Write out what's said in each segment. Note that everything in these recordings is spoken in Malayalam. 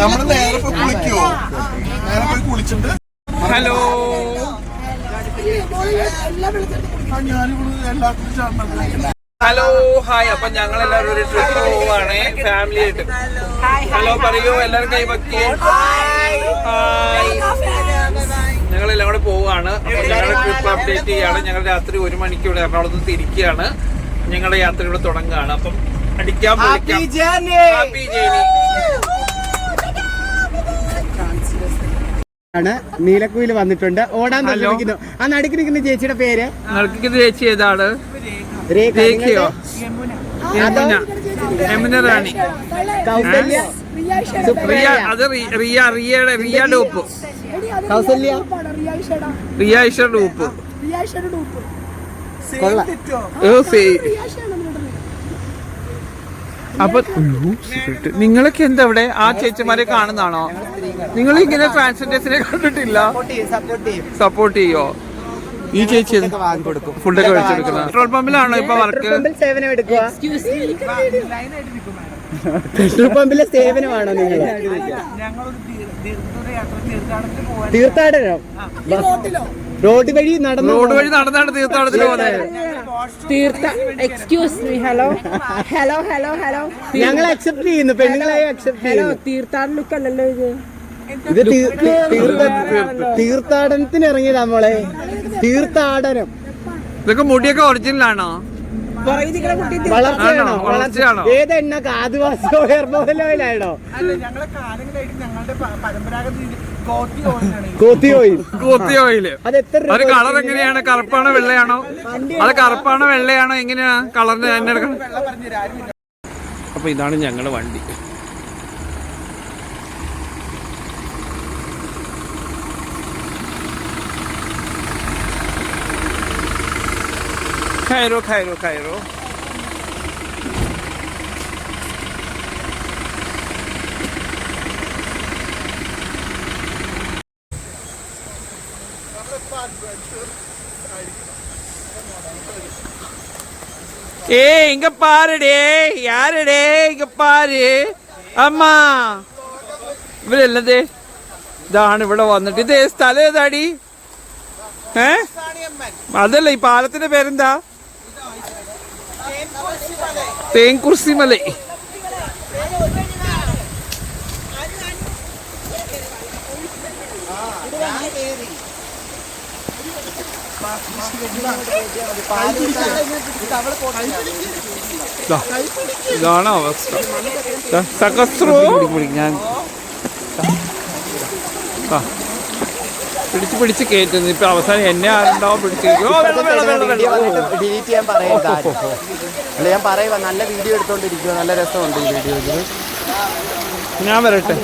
നമ്മൾ നേരെ പോയി കുളിക്കുവോ നേരെ പോയി കുളിച്ചിട്ട്. ഹലോ. Hello hi. അപ്പൊ ഞങ്ങൾ എല്ലാവരും ഒരു ട്രിപ്പ് പോവാണ്. ഫാമിലി ആയിട്ട്. ഹലോ പറയൂ. എല്ലാവരും കൈപക്കി ഹായ് ഞങ്ങൾ എല്ലാം കൂടെ പോവാണ്. അപ്പൊ ഞങ്ങളുടെ ട്രിപ്പ് അപ്ഡേറ്റ് ചെയ്യാണ്. ഞങ്ങൾ രാത്രി ഒരു മണിക്ക് ഇവിടെ എറണാകുളത്ത് നിന്ന് തിരിക്കുകയാണ്. ഞങ്ങളുടെ യാത്ര ഇവിടെ തുടങ്ങുകയാണ്. അപ്പം അടിക്കാൻ ഹാപ്പി ജേണി ആണ്. നീലക്കുയിൽ വന്നിട്ടുണ്ട്. ഓടാൻ ഹലോ. ആ നടുക്ക് നിൽക്കുന്ന ചേച്ചിയുടെ പേര്? നടക്കുന്നത് ചേച്ചി ഏതാണ്? രേഖ. രേഖയോ? യമുന. റാണി. കൗസല്യ. റിയ സുപ്രിയ അത് റിയ റിയയുടെ റിയയുടെ ഡൂപ്പ്. കൗസല്യ? റിയ ഇഷ ഡൂപ്പ്. കൊള്ളാം. ഓ, സേ- അപ്പൊ നിങ്ങളൊക്കെ എന്താ ഇവിടെ ആ ചേച്ചിമാരെ കാണുന്നതാണോ? നിങ്ങൾ ഇങ്ങനെ ട്രാൻസ്ജെൻഡേഴ്സിനെ കണ്ടിട്ടില്ല? സപ്പോർട്ട് ചെയ്യോ? ഈ ചേച്ചി ഫുഡൊക്കെ വെച്ചെടുക്കുന്നത് പെട്രോൾ പമ്പിലാണോ ഇപ്പൊ വർക്ക് പമ്പിൽ സേവനം എടുക്കുക പെട്രോൾ പമ്പിലെ സേവനമാണോ നിങ്ങൾ തീർത്ഥാടനം? റോഡ് വഴി നടന്നു? റോഡ് വഴി നടന്നാണ് തീർത്ഥാടനത്തിന് പോകുന്നത് തീർത്ഥ excuse me hello hello hello hello ഞങ്ങൾ അക്സെപ്റ്റ് ചെയ്യുന്നു. പെണ്ണുങ്ങളെ അക്സെപ്റ്റ് ഹലോ തീർത്ഥാടന ലുക്ക് അല്ലല്ലോ ഇത് ഇത് തീർത്ഥാടനത്തിന് ഇറങ്ങിയതാ മോളെ. തീർത്ഥാടനം. ഇതൊക്കെ മുടിയൊക്കെ ഒറിജിനൽ ആണോ? വളർച്ചയാണോ? ആണോ? വളർച്ചയാണോ? ആദിവാസി ഓയിലാണോ അല്ല ഞങ്ങളെ കാലങ്ങളായിട്ട് ഞങ്ങളുടെ പരമ്പരാഗത രീതി കോത്തി ഓയിൽ കോത്തി ഓയിൽ അത് എത്ര അത് കളർ എങ്ങനെയാണ്? കറുപ്പാണോ വെള്ളയാണോ? അത് കറുപ്പാണോ വെള്ളയാണോ? എങ്ങനെയാണ് കളറിന് തന്നെ എടുക്കണം അപ്പൊ ഇതാണ് ഞങ്ങളുടെ വണ്ടി. ഖൈറോ ഖൈറോ കയറോ ஏ இங்க பாருடே யாருடே இங்க பாரு അമ്മാ ഇവരല്ലതേ ഇതാണ് ഇവിടെ വന്നിട്ട് ഇത് ഏത് സ്ഥലം ഏതാടി ഏ അതല്ല ഈ പാലത്തിന്റെ പേരെന്താ തേങ്കുർസി ഇതാണ് അവസ്ഥ. സഹസ്രോ. ഞാൻ. പിടിച്ച് പിടിച്ച് കയറ്റുന്നു ഇപ്പൊ അവസാനം എന്നെ ആരുണ്ടാവും. ഡിലീറ്റ് ചെയ്യാൻ. അല്ല ഞാൻ പറയുക നല്ല വീഡിയോ എടുത്തോണ്ടിരിക്കുക നല്ല രസമുണ്ട് ഈ വീഡിയോയിൽ ഞാൻ വരട്ടെ.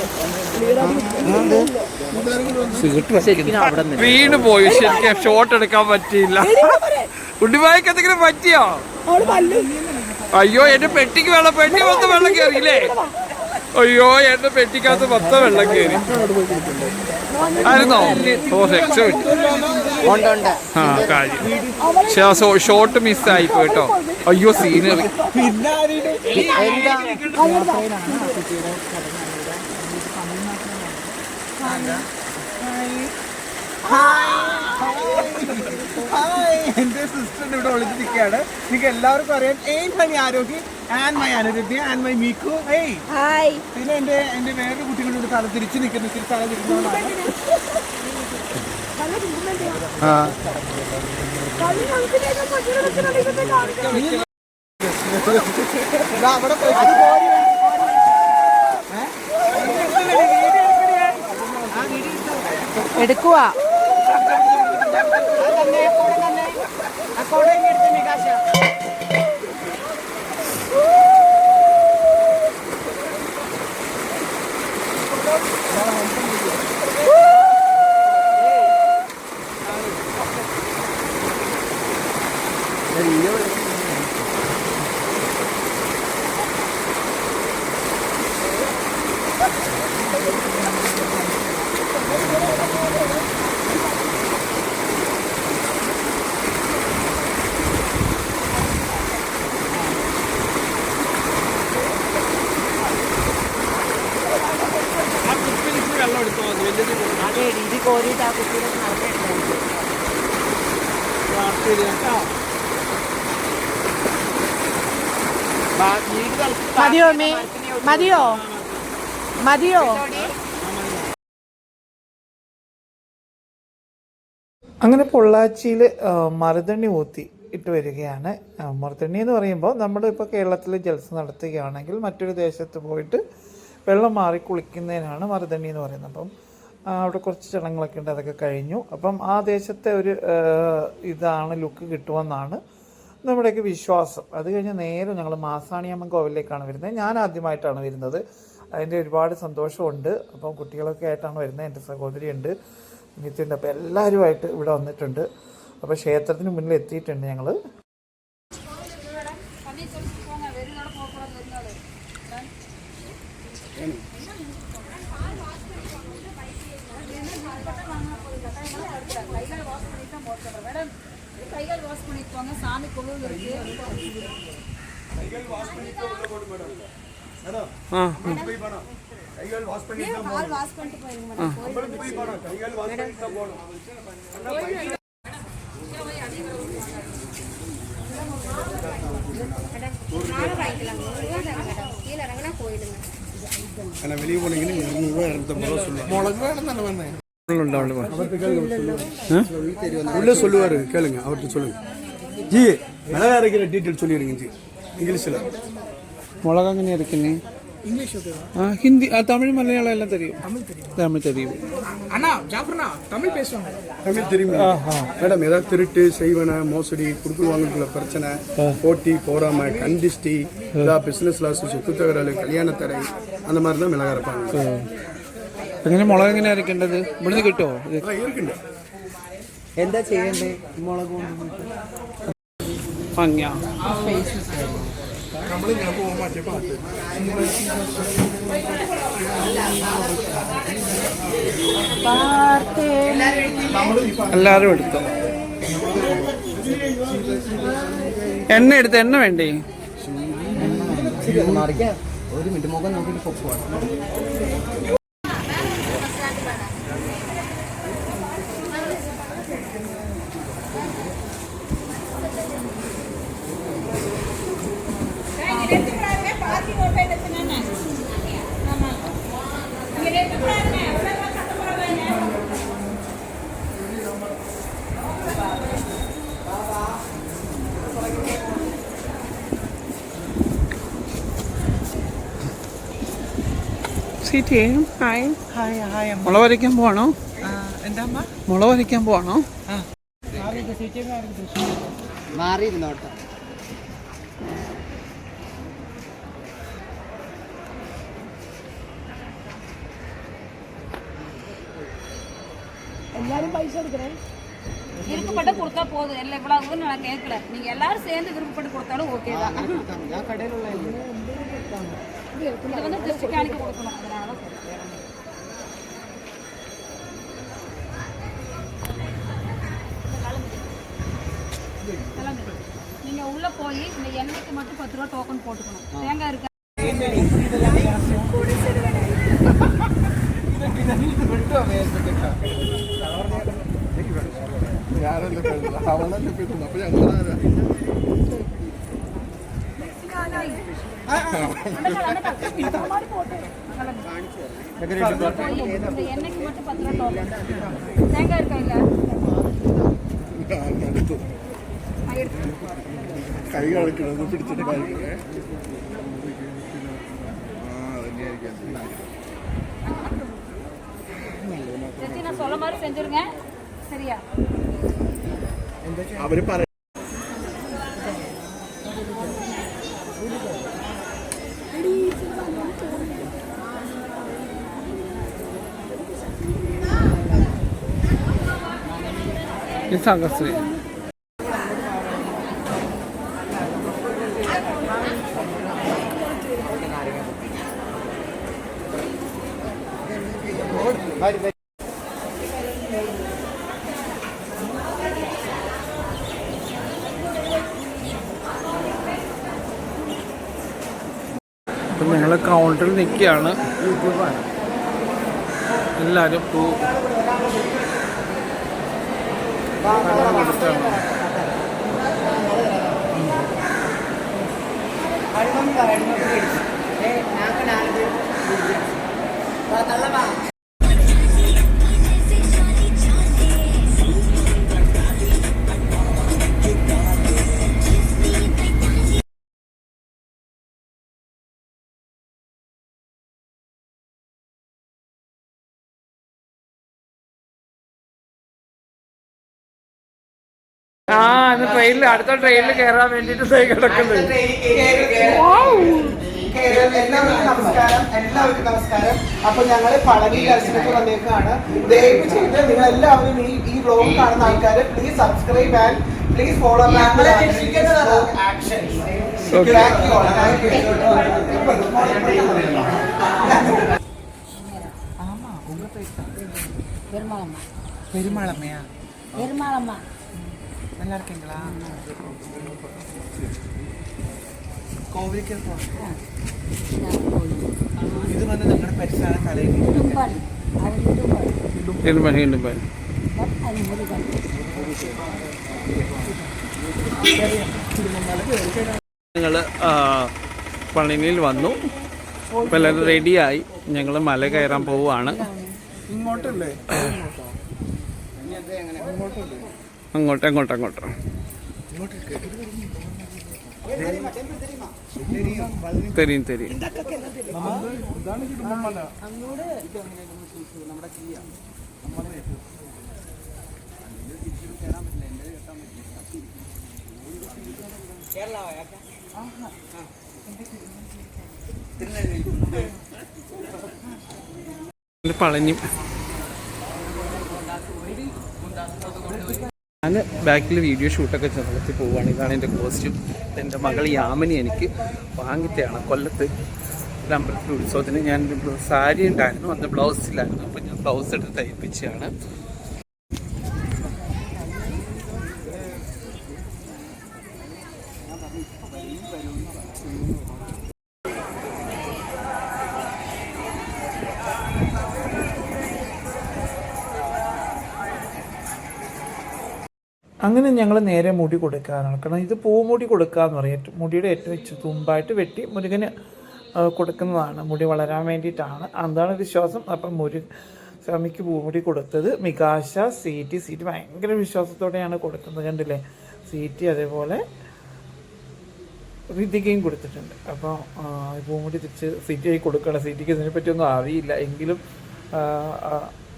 വീണ് പോയി. ശരിക്കും ഷോട്ട് എടുക്കാൻ പറ്റിയില്ല. ഉണ്ണിമായ്ക്ക് എന്തെങ്കിലും പറ്റിയോ? അയ്യോ എന്റെ പെട്ടിക്ക് വെള്ളം പെട്ടി വന്ന് വെള്ളം കയറിയില്ലേ? അയ്യോ എന്റെ പെട്ടിക്കകത്ത് പത്ത വെള്ളം കയറി ആയിരുന്നോ ഓ രക്ഷപ്പെട്ടു ആ കാര്യം പക്ഷെ ആ ഷോട്ട് മിസ്സായി പോയിട്ടോ അയ്യോ സീനറി സിസ്റ്റർ ഇവിടെ നിൽക്കുകയാണ് നിങ്ങൾക്ക് എല്ലാവർക്കും അറിയാം. And my Arogya and my Anuruddhi and my Meekku. ഏയ് ഹായ് പിന്നെ എന്റെ എന്റെ വേറൊരു കുട്ടികളുടെ തല തിരിച്ചു നിൽക്കുന്നു. ഇത്തിരി തല തിരിക്കുന്നതാണ് അവിടെ പോയി. എടുക്കുവാ ആ മതിയോ മേ മതിയോ മതിയോ അങ്ങനെ പൊള്ളാച്ചിയിൽ മറുതണ്ണി ഊത്തി ഇട്ട് വരികയാണ്. മറുതണ്ണി എന്ന് പറയുമ്പോൾ നമ്മൾ ഇപ്പോൾ കേരളത്തിൽ ജലസ നടത്തുകയാണെങ്കിൽ മറ്റൊരു ദേശത്ത് പോയിട്ട് വെള്ളം മാറി കുളിക്കുന്നതിനാണ് മറുതണ്ണി എന്ന് പറയുന്നത്. അപ്പം അവിടെ കുറച്ച് ചടങ്ങുകളൊക്കെ ഉണ്ട് അതൊക്കെ കഴിഞ്ഞു. അപ്പം ആ ദേശത്തെ ഒരു ഇതാണ് ലുക്ക് കിട്ടുമെന്നാണ് നമ്മുടെയൊക്കെ വിശ്വാസം അത് കഴിഞ്ഞ് നേരെ ഞങ്ങൾ മാസാണിയമ്മൻ കോവിലേക്കാണ് വരുന്നത് ഞാൻ ആദ്യമായിട്ടാണ് വരുന്നത് അതിന്റെ ഒരുപാട് സന്തോഷമുണ്ട് അപ്പം കുട്ടികളൊക്കെ ആയിട്ടാണ് വരുന്നത് എന്റെ സഹോദരിയുണ്ട് നിത്യണ്ട് അപ്പോൾ എല്ലാവരുമായിട്ട് ഇവിടെ വന്നിട്ടുണ്ട് അപ്പോൾ ക്ഷേത്രത്തിന് മുന്നിൽ എത്തിയിട്ടുണ്ട് ഞങ്ങൾ கைகள் வாஷ் பண்ணிக்கோங்க சாமி கொழுவு இருக்கு. கைகள் வாஷ் பண்ணிட்டு உள்ள போடு மேடம். மேடம் வெளியே போனீங்கன்னா இரநூறுவா வேணும் தானே வேணும் உள்ள சொல்லுவார் கேளுங்க அவர்கிட்ட சொல்லுங்க. ஜி மிளகா அரைக்கிற டீட்டெயில் சொல்லிடுங்க ஜி. இங்கிலீஷில். மிளகாங்கன்னு இருக்குன்னு ஹிந்தி தமிழ் மலையாளம் எல்லாம் தெரியும். தமிழ் தெரியும். அண்ணா தமிழ் பேசுவாங்க. தமிழ் தெரியும்? மேடம் ஏதாவது திருட்டு செய்வன மோசடி கொடுக்குவாங்களுக்குள்ள பிரச்சனை போட்டி போறாம கண்டிஷ்டி ஏதாவது பிசினஸ் லாஸ் சொத்து தகராறு கல்யாணத்தடை அந்த மாதிரிலாம் மிளகா இருப்பாங்க എങ്ങനെ മുളക് എങ്ങനെ അരക്കേണ്ടത് ഇവിടുന്ന് കിട്ടുമോ എന്താ ചെയ്യണ്ടേ മുളക് ഭംഗിയാ. എല്ലാവരും എടുത്തു? എണ്ണ എടുത്ത് എണ്ണ വേണ്ടേ? ഒരു മിനിറ്റ് മുഖം നോക്കിയിട്ട് പൊക്കുവാണ് സീറ്റ് ഹായ് ഹായ് ഹായ് അമ്മ മുളക് വരയ്ക്കാൻ പോവാണോ എന്താ അമ്മ മുളക് വരയ്ക്കാൻ പോവാണോ മാറിയിരുന്നോട്ടെ விருப்பப்பட்டு கொடுத்தா போதும் இல்லை இவ்வளவுன்னு நான் கேட்கல நீங்க எல்லாரும் சேர்ந்து விருப்பப்பட்டு கொடுத்தாலும் ஓகே தான் ഞാൻ കടയിലുള്ള இது வந்து டிஸ்ட்ரிக்ட் கொடுக்கணும் அதனால தான் சொல்றேன். கிளம்பு. நீங்க உள்ள போய் இந்த எண்ணெய்க்கு மட்டும் பத்து ரூபா டோக்கன் போட்டுக்கணும் தேங்காய் இருக்கு ഞാനല്ലേ അവളല്ലേ പോയിട്ടുണ്ട് അപ്പൊ ഞങ്ങളാരാ போய் இந்த எண்ணெய்க்கு மட்டும் பத்து ரூபா டோக்கன் தேங்காய் இருக்கா இல்ல അടുത്തു நான் எடுத்து കൈ കളിക്കണത് പിടിച്ചിട്ട് കഴിക്കണേ ആ അതന്നെയായിരിക്കും ஜெத்தி நான் சொல்ல மாதிரி செஞ்சிருங்க சரியா അവര് പറ सांगायचं കൗണ്ടറിൽ നിൽക്കുകയാണ് എല്ലാവരും പൂ. அழுவம் அழுவம் நான் நாலு பேர் ആ ഇന്ന് ട്രെയിനിൽ അടുത്ത ട്രെയിനിൽ കയറാൻ വേണ്ടിട്ട് കിടക്കുന്നത്. നമസ്കാരം. എല്ലാവർക്കും നമസ്കാരം. അപ്പൊ ഞങ്ങൾ പളനി ദർശനത്തിൽ വന്നേക്കാണ്. ദയവ് ചെയ്ത് നിങ്ങൾ എല്ലാവരും ഈ ഈ വ്ലോഗ് കാണുന്ന ആൾക്കാർ please subscribe and please follow പെരുമാളമ്മയാ? Perumalamma. நல்லா இருக்கீங்களா കോവിലേക്ക് ഇത് വന്ന് നിങ്ങളുടെ പരിസര കലയിൽ இடும்பால் அவர் இடும்பால் ഇരുമ്പൻ ഇരുമ്പൻ அது முருகன் ഞങ്ങൾ പളനിയിൽ വന്നു ഇപ്പം എല്ലാവരും റെഡിയായി ഞങ്ങൾ മല കയറാൻ പോവുകയാണ് ഇങ്ങോട്ടല്ലേ അങ്ങോട്ട് അങ്ങോട്ട് അങ്ങോട്ട്. തെരീം തെരീം ഇത് ബാക്കിൽ വീഡിയോ ഷൂട്ടൊക്കെ നടത്തി പോവുകയാണ് ഇതാണ് എന്റെ കോസ്റ്റ്യൂം എന്റെ മകൾ യാമിനി എനിക്ക് വാങ്ങിത്തയാണ് കൊല്ലത്ത് അമ്പലത്തിൽ ഉത്സവത്തിന് ഞാൻ സാരി ഉണ്ടായിരുന്നു അന്ന് ബ്ലൗസിലായിരുന്നു അപ്പോൾ ഞാൻ ബ്ലൗസ് എടുത്ത് തയ്പ്പിച്ചാണ് അങ്ങനെ ഞങ്ങൾ നേരെ മുടി കൊടുക്കാനാണ്. കാരണം ഇത് പൂമുടി കൊടുക്കുക എന്ന് പറയും. മുടിയുടെ ഏറ്റവും വെച്ച് തുമ്പായിട്ട് വെട്ടി മുരുകന് കൊടുക്കുന്നതാണ്. മുടി വളരാൻ വേണ്ടിയിട്ടാണ്. അതാണ് വിശ്വാസം. അപ്പം മുരു സ്വാമിക്ക് പൂമുടി കൊടുത്തത് മികാശ സീറ്റി. സീറ്റി ഭയങ്കര വിശ്വാസത്തോടെയാണ് കൊടുക്കുന്നത്. കണ്ടില്ലേ? സീറ്റി അതേപോലെ ഋതികയും കൊടുത്തിട്ടുണ്ട്. അപ്പോൾ പൂമുടി തിരിച്ച് ആയി കൊടുക്കണം. സീറ്റിക്ക് ഇതിനെപ്പറ്റിയൊന്നും അറിയില്ല. എങ്കിലും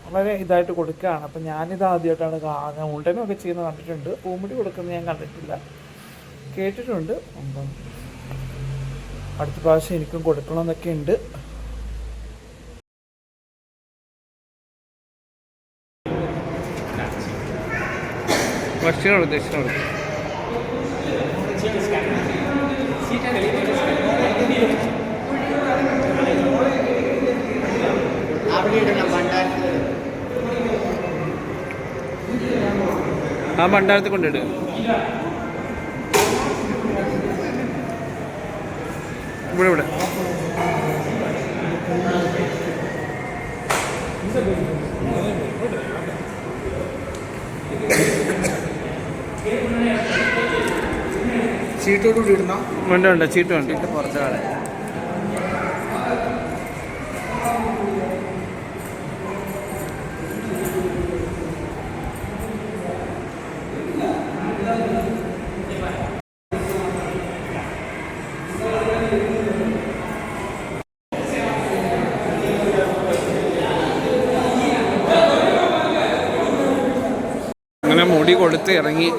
വളരെ ഇതായിട്ട് കൊടുക്കുകയാണ്. അപ്പം ഞാനിത് ആദ്യമായിട്ടാണ് കാണുന്നത് ഒക്കെ ചെയ്യുന്നത് കണ്ടിട്ടുണ്ട്. പൂമുടി കൊടുക്കുന്നത് ഞാൻ കണ്ടിട്ടില്ല. കേട്ടിട്ടുണ്ട്. അപ്പം അടുത്ത പ്രാവശ്യം എനിക്കും കൊടുക്കണം എന്നൊക്കെ ഉണ്ട് ഉദ്ദേശിച്ചു ആ ഭണ്ഡാരത്തിൽ കൊണ്ടിട്ട് ഇവിടെ ഇവിടെ. ചീട്ടോടുകൂടി ഇടണം വേണ്ട വേണ്ട ചീട്ട് വേണ്ട പുറത്ത് കളയാം അങ്ങനെ മുടി കൊടുത്ത് ഇറങ്ങി.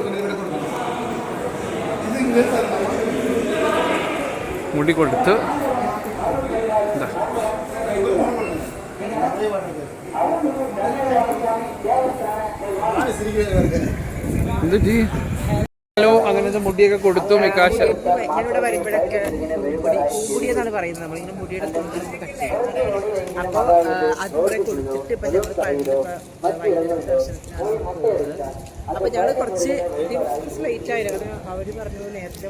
മുടി കൊടുത്ത്. എന്താ എന്ത് ചെയ്യ്? ഹലോ അങ്ങനത്തെ മുടിയൊക്കെ കൊടുത്തു മിക്കാശ് വരുമ്പോഴൊക്കെ മുടി മുടി എന്നാണ് പറയുന്നത്. നമ്മളിങ്ങനെ മുടിയുടെ തുണികൾ കട്ട് ചെയ്യും അപ്പോൾ അതുകൂടെ കൊടുത്തിട്ട് ഇപ്പം ഞങ്ങൾ അപ്പോൾ ഞങ്ങൾ കുറച്ച് ലേറ്റ് ആയിരുന്നു അവർ പറഞ്ഞു നേരത്തെ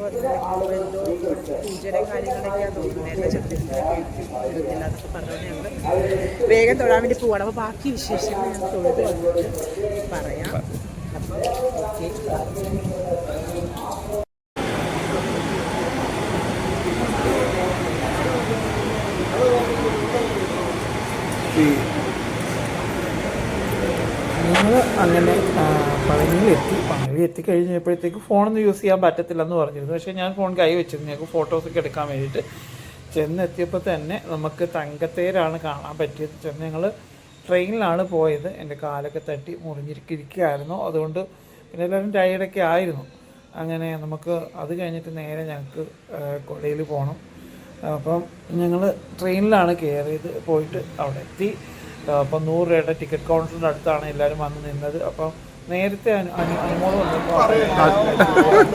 പൂജയുടെ കാര്യങ്ങളൊക്കെയാണ് തോന്നുന്നു. നേരത്തെ എന്നൊക്കെ പറഞ്ഞു വേഗം തൊഴാൻ വേണ്ടി പോവാണ്. അപ്പോൾ ബാക്കി വിശേഷങ്ങൾ ഞാൻ തൊഴുത് പറയാം. അപ്പോൾ ഓക്കെ ഞങ്ങൾ അങ്ങനെ ആ, പഴനിയിലെത്തി പഴനിയിൽ എത്തിക്കഴിഞ്ഞപ്പോഴത്തേക്ക് ഫോണൊന്നും യൂസ് ചെയ്യാൻ പറ്റത്തില്ലെന്ന് പറഞ്ഞിരുന്നു. പക്ഷേ ഞാൻ ഫോൺ കൈ വെച്ചിരുന്നു. ഞങ്ങൾക്ക് ഫോട്ടോസൊക്കെ എടുക്കാൻ വേണ്ടിയിട്ട്. ചെന്നെത്തിയപ്പോൾ തന്നെ നമുക്ക് തങ്കത്തേരാണ് കാണാൻ പറ്റിയത്. ചെന്ന് ഞങ്ങൾ ട്രെയിനിലാണ് പോയത്. എന്റെ കാലൊക്കെ തട്ടി മുറിഞ്ഞിരിക്കുകയായിരുന്നു അതുകൊണ്ട് പിന്നെ എല്ലാവരും ടയേർഡൊക്കെ ആയിരുന്നു. അങ്ങനെ നമുക്ക് അത് കഴിഞ്ഞിട്ട് നേരെ ഞങ്ങൾക്ക് കൊടയിൽ പോകണം അപ്പം ഞങ്ങൾ ട്രെയിനിലാണ് കയറിയത്. പോയിട്ട് അവിടെ എത്തി. അപ്പം നൂറ് രൂപയുടെ ടിക്കറ്റ് കൗണ്ടറിന്റെ അടുത്താണ് എല്ലാവരും വന്ന് നിന്നത്. അപ്പം നേരത്തെ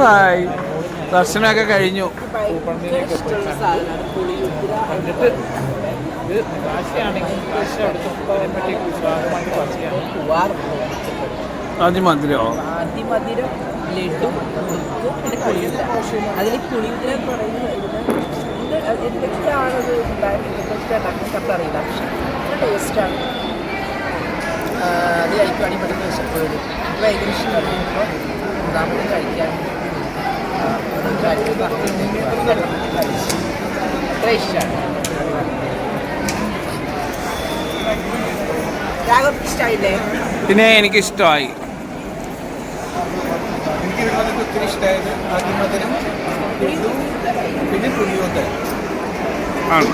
ഹായ് ദർശനമൊക്കെ കഴിഞ്ഞു ആദ്യ മന്ദിരോ ആദ്യ കണ്ടിട്ട് ഇത് കാശിയാണെങ്കിൽ പക്ഷേ അവിടുത്തെ പറയുമ്പോഴത്തേക്ക് ഉത്സാഹമായിട്ട് കാശിയാണ് അതിമധുരോ ആദ്യമധുരം ലഡു പിന്നെ അതിൽ എന്ന് പറയുന്നത് ഇതിന് എന്ത് എന്തൊക്കെയാണത് ഉണ്ടായിരുന്നത് എന്തൊക്കെ അറിയില്ല പക്ഷെ ടേസ്റ്റാണ് അത് കഴിക്കുവാണെങ്കിൽ പെട്ടെന്ന് വിശപ്പ് വരും. ഏകദേശം കഴിയുമ്പോൾ മൂന്നാമത് കഴിക്കാൻ ആ, ഒരു കാര്യം പറഞ്ഞിട്ട് കഴിച്ചു അത്ര ഇഷ്ടമാണ്. പിന്നെ എനിക്ക് ഇഷ്ടമായി എനിക്ക് ഇവിടെ വന്നിട്ട് ഒത്തിരി ഇഷ്ടമായത് ആദ്യമധുരം പിന്നെ പുളിയോത്തരം ആണ്.